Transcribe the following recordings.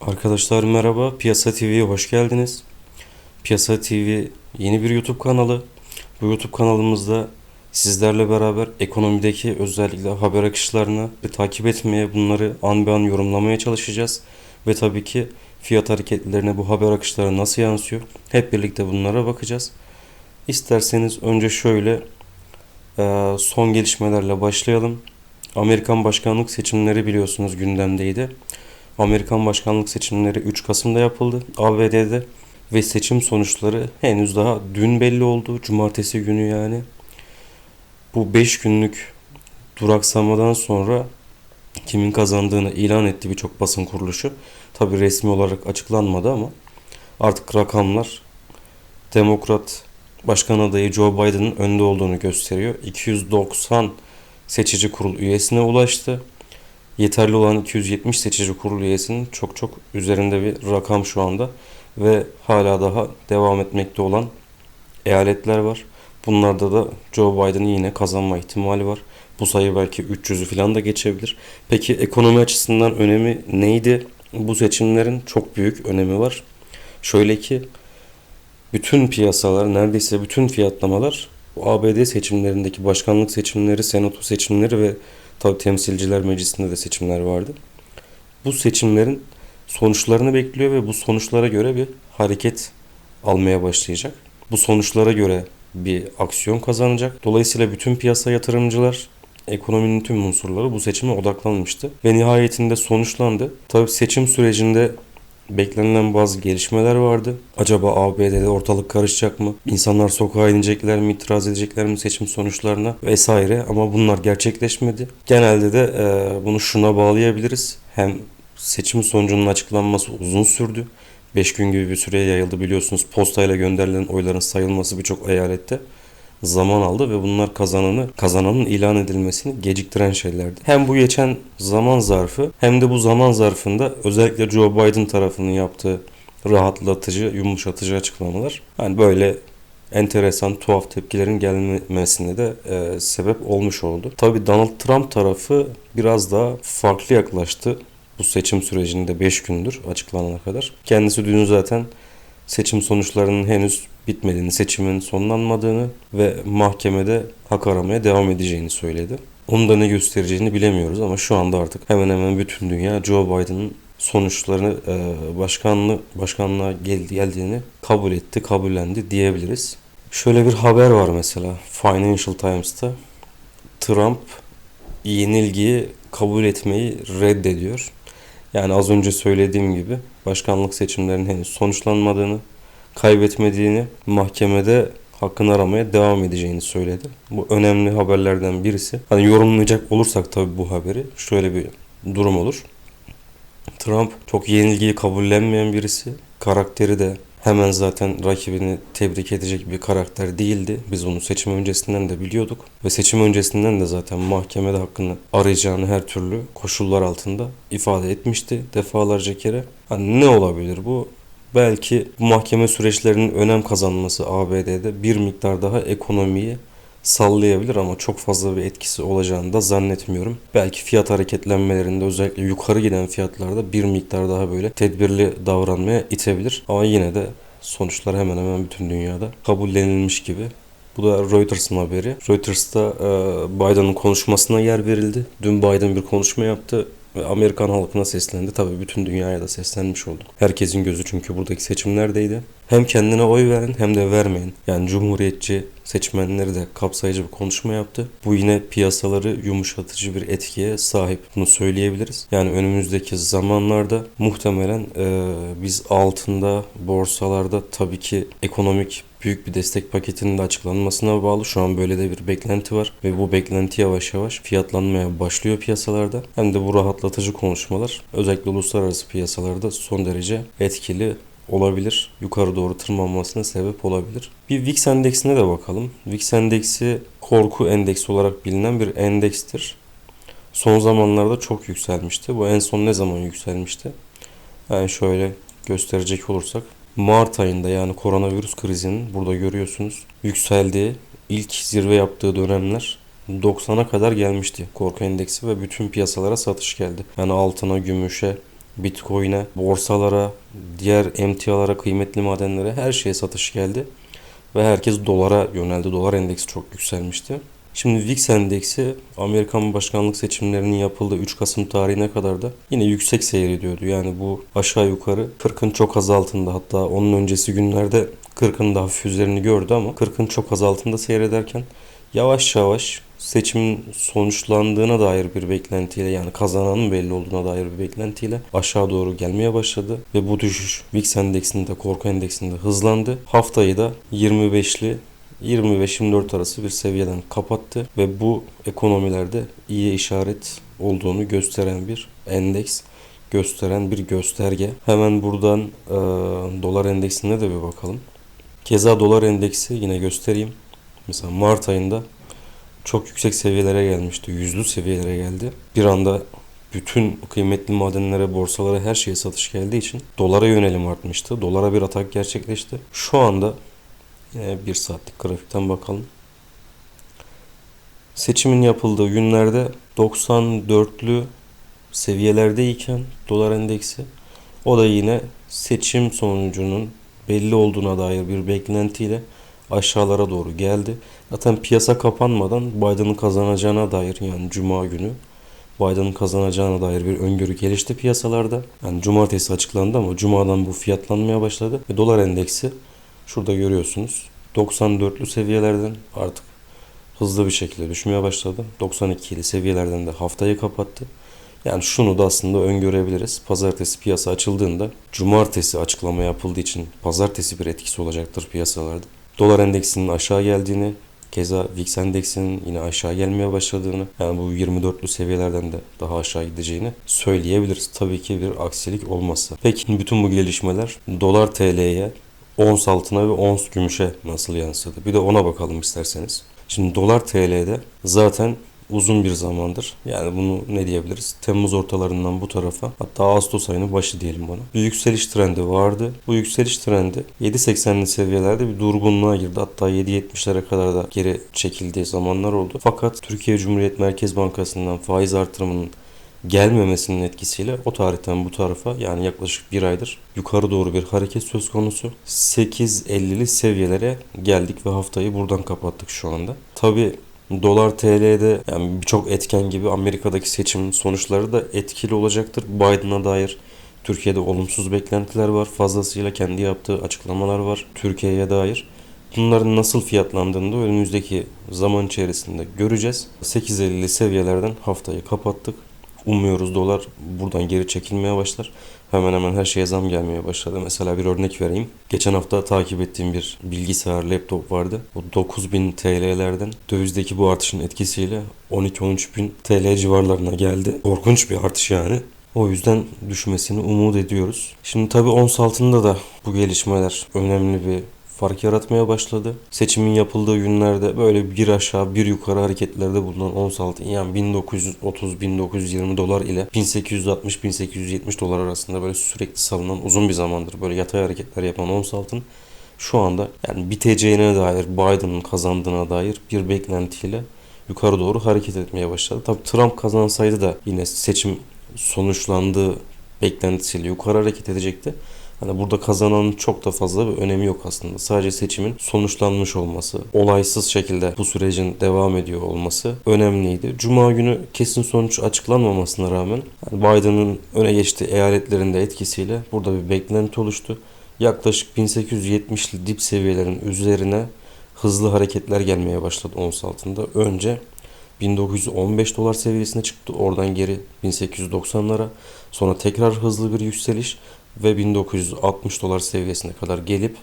Arkadaşlar merhaba, Piyasa TV'ye hoş geldiniz. Piyasa TV yeni bir YouTube kanalı. Bu YouTube kanalımızda sizlerle beraber ekonomideki özellikle haber akışlarını bir takip etmeye, bunları an be an yorumlamaya çalışacağız. Ve tabii ki fiyat hareketlerine bu haber akışları nasıl yansıyor? Hep birlikte bunlara bakacağız. İsterseniz önce şöyle e, son gelişmelerle başlayalım. Amerikan başkanlık seçimleri biliyorsunuz gündemdeydi. Amerikan başkanlık seçimleri 3 Kasım'da yapıldı ABD'de ve seçim sonuçları henüz daha dün belli oldu. Cumartesi günü yani. Bu 5 günlük duraksamadan sonra kimin kazandığını ilan etti birçok basın kuruluşu. Tabi resmi olarak açıklanmadı ama artık rakamlar Demokrat Başkan adayı Joe Biden'ın önde olduğunu gösteriyor. 290 seçici kurul üyesine ulaştı yeterli olan 270 seçici kurul üyesinin çok çok üzerinde bir rakam şu anda ve hala daha devam etmekte olan eyaletler var. Bunlarda da Joe Biden'ın yine kazanma ihtimali var. Bu sayı belki 300'ü falan da geçebilir. Peki ekonomi açısından önemi neydi? Bu seçimlerin çok büyük önemi var. Şöyle ki bütün piyasalar, neredeyse bütün fiyatlamalar bu ABD seçimlerindeki başkanlık seçimleri, senato seçimleri ve Tabi temsilciler meclisinde de seçimler vardı. Bu seçimlerin sonuçlarını bekliyor ve bu sonuçlara göre bir hareket almaya başlayacak. Bu sonuçlara göre bir aksiyon kazanacak. Dolayısıyla bütün piyasa yatırımcılar ekonominin tüm unsurları bu seçime odaklanmıştı. Ve nihayetinde sonuçlandı. Tabi seçim sürecinde beklenilen bazı gelişmeler vardı. Acaba ABD'de ortalık karışacak mı? İnsanlar sokağa inecekler mi, itiraz edecekler mi seçim sonuçlarına vesaire ama bunlar gerçekleşmedi. Genelde de e, bunu şuna bağlayabiliriz. Hem seçim sonucunun açıklanması uzun sürdü. 5 gün gibi bir süreye yayıldı biliyorsunuz. Postayla gönderilen oyların sayılması birçok eyalette zaman aldı ve bunlar kazananı kazananın ilan edilmesini geciktiren şeylerdi. Hem bu geçen zaman zarfı hem de bu zaman zarfında özellikle Joe Biden tarafının yaptığı rahatlatıcı, yumuşatıcı açıklamalar. Yani böyle enteresan, tuhaf tepkilerin gelmesine de e, sebep olmuş oldu. Tabi Donald Trump tarafı biraz daha farklı yaklaştı bu seçim sürecinde 5 gündür açıklanana kadar. Kendisi dün zaten seçim sonuçlarının henüz bitmediğini, seçimin sonlanmadığını ve mahkemede hak aramaya devam edeceğini söyledi. Onu da ne göstereceğini bilemiyoruz ama şu anda artık hemen hemen bütün dünya Joe Biden'ın sonuçlarını e, başkanlığı başkanlığa geldi, geldiğini kabul etti, kabullendi diyebiliriz. Şöyle bir haber var mesela Financial Times'ta. Trump yenilgiyi kabul etmeyi reddediyor. Yani az önce söylediğim gibi başkanlık seçimlerinin henüz sonuçlanmadığını, kaybetmediğini, mahkemede hakkını aramaya devam edeceğini söyledi. Bu önemli haberlerden birisi. Hani yorumlayacak olursak tabii bu haberi şöyle bir durum olur. Trump çok yenilgiyi kabullenmeyen birisi. Karakteri de hemen zaten rakibini tebrik edecek bir karakter değildi. Biz onu seçim öncesinden de biliyorduk. Ve seçim öncesinden de zaten mahkemede hakkını arayacağını her türlü koşullar altında ifade etmişti defalarca kere. Hani ne olabilir bu? Belki bu mahkeme süreçlerinin önem kazanması ABD'de bir miktar daha ekonomiyi sallayabilir ama çok fazla bir etkisi olacağını da zannetmiyorum. Belki fiyat hareketlenmelerinde özellikle yukarı giden fiyatlarda bir miktar daha böyle tedbirli davranmaya itebilir. Ama yine de sonuçlar hemen hemen bütün dünyada kabullenilmiş gibi. Bu da Reuters'ın haberi. Reuters'ta e, Biden'ın konuşmasına yer verildi. Dün Biden bir konuşma yaptı ve Amerikan halkına seslendi. Tabii bütün dünyaya da seslenmiş oldu. Herkesin gözü çünkü buradaki seçimlerdeydi. Hem kendine oy veren hem de vermeyen yani cumhuriyetçi seçmenleri de kapsayıcı bir konuşma yaptı. Bu yine piyasaları yumuşatıcı bir etkiye sahip. Bunu söyleyebiliriz. Yani önümüzdeki zamanlarda muhtemelen e, biz altında, borsalarda tabii ki ekonomik büyük bir destek paketinin de açıklanmasına bağlı. Şu an böyle de bir beklenti var ve bu beklenti yavaş yavaş fiyatlanmaya başlıyor piyasalarda. Hem de bu rahatlatıcı konuşmalar özellikle uluslararası piyasalarda son derece etkili olabilir. Yukarı doğru tırmanmasına sebep olabilir. Bir VIX endeksine de bakalım. VIX endeksi korku endeksi olarak bilinen bir endekstir. Son zamanlarda çok yükselmişti. Bu en son ne zaman yükselmişti? Yani şöyle gösterecek olursak Mart ayında yani koronavirüs krizinin burada görüyorsunuz yükseldiği ilk zirve yaptığı dönemler 90'a kadar gelmişti korku endeksi ve bütün piyasalara satış geldi. Yani altına, gümüşe, Bitcoin'e, borsalara, diğer emtialara, kıymetli madenlere her şeye satış geldi. Ve herkes dolara yöneldi. Dolar endeksi çok yükselmişti. Şimdi VIX endeksi Amerikan başkanlık seçimlerinin yapıldığı 3 Kasım tarihine kadar da yine yüksek seyrediyordu. Yani bu aşağı yukarı 40'ın çok az altında hatta onun öncesi günlerde 40'ın da hafif üzerini gördü ama 40'ın çok az altında seyrederken yavaş yavaş seçimin sonuçlandığına dair bir beklentiyle yani kazananın belli olduğuna dair bir beklentiyle aşağı doğru gelmeye başladı ve bu düşüş VIX endeksinde korku endeksinde hızlandı. Haftayı da 25'li 25-24 arası bir seviyeden kapattı ve bu ekonomilerde iyi işaret olduğunu gösteren bir endeks gösteren bir gösterge. Hemen buradan e, dolar endeksine de bir bakalım. Keza dolar endeksi yine göstereyim. Mesela Mart ayında çok yüksek seviyelere gelmişti. Yüzlü seviyelere geldi. Bir anda bütün kıymetli madenlere, borsalara her şeye satış geldiği için dolara yönelim artmıştı. Dolara bir atak gerçekleşti. Şu anda yine bir saatlik grafikten bakalım. Seçimin yapıldığı günlerde 94'lü seviyelerdeyken dolar endeksi o da yine seçim sonucunun belli olduğuna dair bir beklentiyle aşağılara doğru geldi. Zaten piyasa kapanmadan Biden'ın kazanacağına dair yani cuma günü Biden'ın kazanacağına dair bir öngörü gelişti piyasalarda. Yani cumartesi açıklandı ama cumadan bu fiyatlanmaya başladı. Ve dolar endeksi şurada görüyorsunuz 94'lü seviyelerden artık hızlı bir şekilde düşmeye başladı. 92'li seviyelerden de haftayı kapattı. Yani şunu da aslında öngörebiliriz. Pazartesi piyasa açıldığında cumartesi açıklama yapıldığı için pazartesi bir etkisi olacaktır piyasalarda. Dolar endeksinin aşağı geldiğini, keza VIX endeksinin yine aşağı gelmeye başladığını, yani bu 24'lü seviyelerden de daha aşağı gideceğini söyleyebiliriz. Tabii ki bir aksilik olmazsa. Peki bütün bu gelişmeler dolar TL'ye, ons altına ve ons gümüşe nasıl yansıdı? Bir de ona bakalım isterseniz. Şimdi dolar TL'de zaten uzun bir zamandır. Yani bunu ne diyebiliriz? Temmuz ortalarından bu tarafa hatta Ağustos ayının başı diyelim buna. Bir yükseliş trendi vardı. Bu yükseliş trendi 7.80'li seviyelerde bir durgunluğa girdi. Hatta 7.70'lere kadar da geri çekildiği zamanlar oldu. Fakat Türkiye Cumhuriyet Merkez Bankası'ndan faiz artırımının gelmemesinin etkisiyle o tarihten bu tarafa yani yaklaşık bir aydır yukarı doğru bir hareket söz konusu. 8.50'li seviyelere geldik ve haftayı buradan kapattık şu anda. Tabi Dolar TL'de yani birçok etken gibi Amerika'daki seçim sonuçları da etkili olacaktır. Biden'a dair Türkiye'de olumsuz beklentiler var. Fazlasıyla kendi yaptığı açıklamalar var Türkiye'ye dair. Bunların nasıl fiyatlandığını da önümüzdeki zaman içerisinde göreceğiz. 8.50 seviyelerden haftayı kapattık. Umuyoruz dolar buradan geri çekilmeye başlar. Hemen hemen her şeye zam gelmeye başladı. Mesela bir örnek vereyim. Geçen hafta takip ettiğim bir bilgisayar, laptop vardı. Bu 9000 TL'lerden dövizdeki bu artışın etkisiyle 12-13 bin TL civarlarına geldi. Korkunç bir artış yani. O yüzden düşmesini umut ediyoruz. Şimdi tabii ons altında da bu gelişmeler önemli bir fark yaratmaya başladı. Seçimin yapıldığı günlerde böyle bir aşağı bir yukarı hareketlerde bulunan ons altın yani 1930-1920 dolar ile 1860-1870 dolar arasında böyle sürekli salınan uzun bir zamandır böyle yatay hareketler yapan ons altın şu anda yani biteceğine dair Biden'ın kazandığına dair bir beklentiyle yukarı doğru hareket etmeye başladı. Tabi Trump kazansaydı da yine seçim sonuçlandığı beklentisiyle yukarı hareket edecekti. Hani burada kazananın çok da fazla bir önemi yok aslında. Sadece seçimin sonuçlanmış olması, olaysız şekilde bu sürecin devam ediyor olması önemliydi. Cuma günü kesin sonuç açıklanmamasına rağmen yani Biden'ın öne geçtiği eyaletlerinde etkisiyle burada bir beklenti oluştu. Yaklaşık 1870'li dip seviyelerin üzerine hızlı hareketler gelmeye başladı ons altında. Önce 1915 dolar seviyesine çıktı. Oradan geri 1890'lara. Sonra tekrar hızlı bir yükseliş ve 1960 dolar seviyesine kadar gelip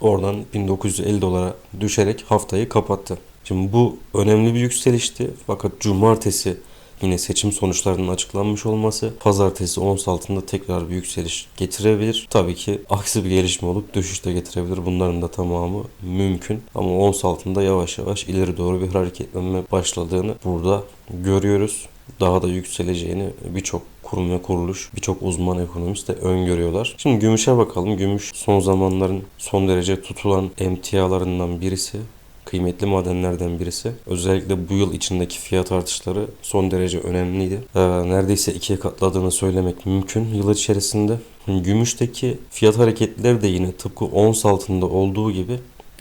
oradan 1950 dolara düşerek haftayı kapattı. Şimdi bu önemli bir yükselişti fakat cumartesi yine seçim sonuçlarının açıklanmış olması pazartesi ons altında tekrar bir yükseliş getirebilir. Tabii ki aksi bir gelişme olup düşüş de getirebilir. Bunların da tamamı mümkün. Ama ons altında yavaş yavaş ileri doğru bir hareketlenme başladığını burada görüyoruz. Daha da yükseleceğini birçok kurum ve kuruluş, birçok uzman ekonomist de öngörüyorlar. Şimdi gümüşe bakalım. Gümüş son zamanların son derece tutulan emtialarından birisi kıymetli madenlerden birisi. Özellikle bu yıl içindeki fiyat artışları son derece önemliydi. Ee, neredeyse ikiye katladığını söylemek mümkün yıl içerisinde. Gümüşteki fiyat hareketleri de yine tıpkı ons altında olduğu gibi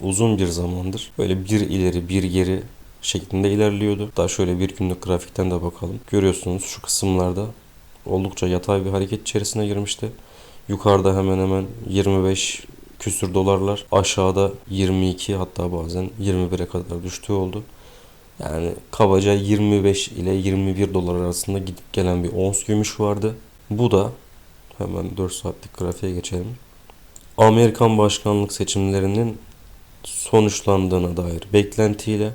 uzun bir zamandır böyle bir ileri bir geri şeklinde ilerliyordu. Daha şöyle bir günlük grafikten de bakalım. Görüyorsunuz şu kısımlarda oldukça yatay bir hareket içerisine girmişti. Yukarıda hemen hemen 25 küsür dolarlar. Aşağıda 22 hatta bazen 21'e kadar düştüğü oldu. Yani kabaca 25 ile 21 dolar arasında gidip gelen bir ons gümüş vardı. Bu da hemen 4 saatlik grafiğe geçelim. Amerikan başkanlık seçimlerinin sonuçlandığına dair beklentiyle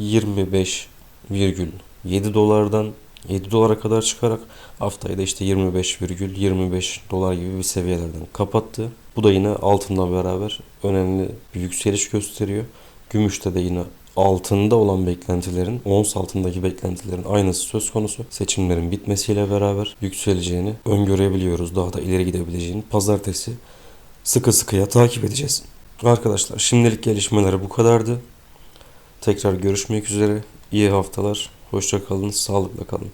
25,7 dolardan 7 dolara kadar çıkarak haftayı da işte 25,25 dolar gibi bir seviyelerden kapattı. Bu da yine altınla beraber önemli bir yükseliş gösteriyor. Gümüşte de yine altında olan beklentilerin, ons altındaki beklentilerin aynısı söz konusu. Seçimlerin bitmesiyle beraber yükseleceğini öngörebiliyoruz. Daha da ileri gidebileceğini. Pazartesi sıkı sıkıya takip edeceğiz. Arkadaşlar şimdilik gelişmeler bu kadardı. Tekrar görüşmek üzere. İyi haftalar. Hoşça kalın. Sağlıkla kalın.